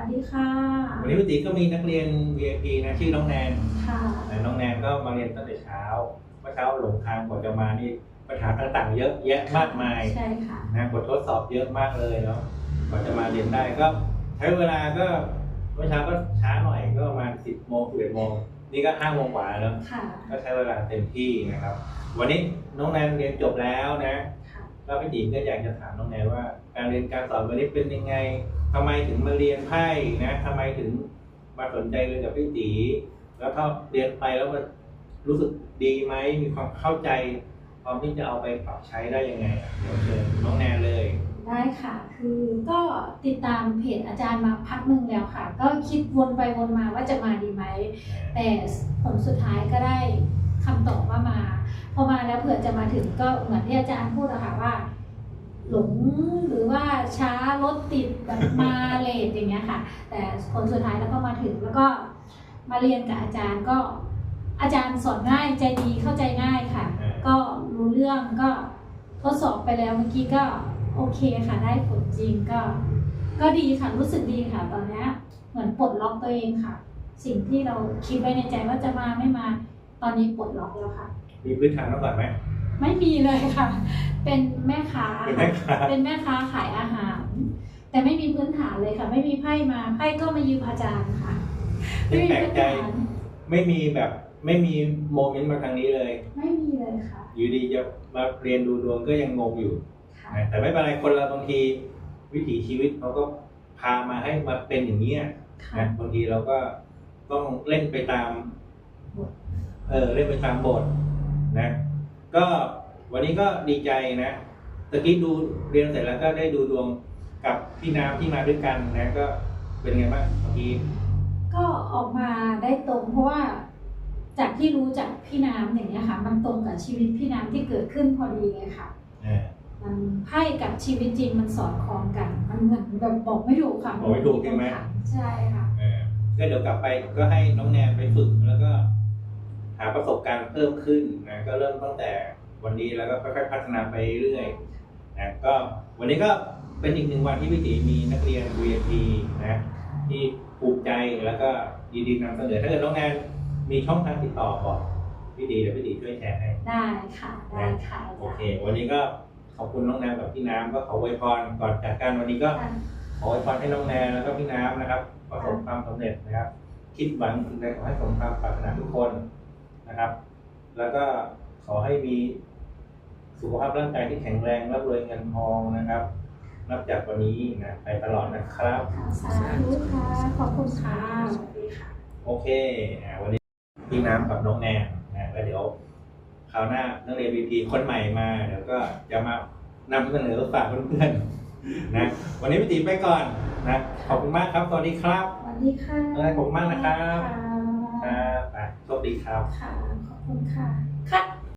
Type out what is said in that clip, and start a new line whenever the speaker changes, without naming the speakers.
วัสดีค่ะ
วันนี้พี่ตีก็มีนักเรียน VIP นะชื่อน้องแนน
ค่ะ
นะน้องแนนก็มาเรียนตั้งแต่เช้าเมื่อเช้าหลงทางกว่าจะมานี่ปัญหาต่างๆ เยอะแยะมากมาย
ใช่ค่ะ
นะบททดสอบเยอะมากเลยเนาะกว่าจะมาเรียนได้ก็ใช้เวลาก็เมื่อเช้าก็ช้าหน่อยก็ประมาณสิบโมงสิบเอ็ดโมงนี่ก็ห้าโมงกว่าแล้ว
ค่ะ
ก็ใช้เวลาเต็มที่นะครับ วันนี้น้องแนนเรียนจบแล้วนะ
ค่ะ
ก็พี่ติ๋มก็อยากจะถามน้องแนนว่า การเรียนการสอนวันนี้เป็นยังไง ทำไมถึงมาเรียนไพ่นะทำไมถึงมาสนใจเรียนกับพี่ตีแล้วถ้าเรียนไปแล้วมันรู้สึกดีไหมมีความเข้าใจพร้อมที่จะเอาไปปรับใช้ได้ยังไงอะเดี๋ยวเชิญน้องแนนเลย
ได้ค่ะ คือก็ติดตามเพจอาจารย์มาพักหนึ่งแล้วค่ะ ก็คิดวนไปวนมาว่าจะมาดีไหม แต่ผลสุดท้ายก็ได้คำตอบว่ามา พอมาแล้วเผื่อจะมาถึงก็เหมือนที่อาจารย์พูดอะค่ะว่า หลงหรือว่าช้ารถติดแบบมาเลทอย่างเงี้ยค่ะ แต่ผลสุดท้ายแล้วก็มาถึงแล้วก็มาเรียนกับอาจารย์ก็อาจารย์สอนง่ายใจดีเข้าใจง่ายค่ะ
อ่า
ก็รู้เรื่องก็ทดสอบไปแล้วเมื่อกี้ก็โอเคค่ะได้ผลจริงก็ ก็ดีค่ะรู้สึกดีค่ะ ตอนเนี้ยเหมือนปลดล็อกตัวเองค่ะ สิ่งที่เราคิดไว้ในใจว่าจะมาไม่มาตอนนี้ปลดล็อกแล้วค่ะ
มีพื้นฐานมาก่อนไหม
ไม่มีเลยค่ะ เป็นแม่ค้า
เป็นแม่ค้า
เป็นแม่ค้าขายอาหาร แต่ไม่มีพื้นฐานเลยค่ะ ไม่มีไพ่มาไพ่ก็มายืมอาจารย์ค่ะ ไม่มี
แปลก
พื้น
ใจ
ฐาน
ไม่มีแบบไม่มีโมเมนต์มาทางนี้เลย
ไม่มีเลยค่ะ
อยู่ดีจะมาเรียนดูดวงก็ยังงงอยู่
ค่ะ
นะแต่ไม่เป็นไรคนเราบางทีวิถีชีวิตเขาก็พามาให้มาเป็นอย่างนี้ย
ค่ะ
นะบางทีเราก็ต้องเล่นไปตาม
บท
เออเล่นไปตามบทนะ ก็วันนี้ก็ดีใจนะตะกี้ดูเรียนเสร็จแล้วก็ได้ดูดวงกับพี่น้ำที่มาด้วยกันนะก็เป็นไงบ้างเมื่อกี้
ก็ออกมาได้ตรงเพราะว่าจากที่รู้จากพี่น้ำอย่างเงี้ยค่ะ มันตรงกับชีวิตพี่น้ำที่เกิดขึ้นพอดีเลยค่ะ
อ่า
มันไพ่กับชีวิตจริงมันสอดคล้องกัน มันเหมือนแบบบอกไม่ถูกค่ะ
บอกไม่ถูกใช่ไหม
ใช่ค่ะ
เออก็เดี๋ยวกลับไปก็ให้น้องแนนไปฝึกแล้วก็หา ประสบการณ์เพิ่มขึ้นนะก็เริ่มตั้งแต่วันนี้แล้วก็ค่อยๆพัฒนาไปเรื่อยนะก็วันนี้ก็เป็นอีกหนึ่งวันที่พี่ตีมีนักเรียน VIP นะที่ภูมิใจแล้วก็ยินดีนำเสนอถ้าเกิดน้องแนนมีช่องทางติดต่อบอกพี่ตีเดี๋ยวพี่ตีช่วยแชร์ให้
ได้ค่ะได้ค่ะ
โอเค วันนี้ก็ขอบคุณน้องแนนกับพี่น้ำก็ขออวยพรก่อนจากกันวันนี้ก็
ค่ะ
ขออวยพรให้น้องแนนแล้วก็พี่น้ำนะครับประสบความสำเร็จนะครับ คิดหวังสิ่งใดขอให้สมความปรารถนาทุกคน นะครับ แล้วก็ขอให้มีสุขภาพร่างกายที่แข็งแรงร่ำรวยเงินทองนะครับ นับจากวันนี้นะไปตลอดนะครับ
ค่ะสาธุค่ะ ขอบคุณค่ะสวัสดีค่ะ
โอเคอ่าวันนี้พี่น้ำกับน้องแนนนะแล้วเดี๋ยวคราวหน้านักเรียนวีพีคนใหม่มาเดี๋ยวก็จะมานำเสนอฝากเพื่อนๆนะวันนี้พี่ตีไปก่อนนะขอบคุณมากครับสวัสดีครับ
สวัสดีค่ะ
เออขอบคุณมากนะครับ
ค่ะ
ครับอะโชคดีครับ
ค่ะ ขอบคุณค่ะค่ะ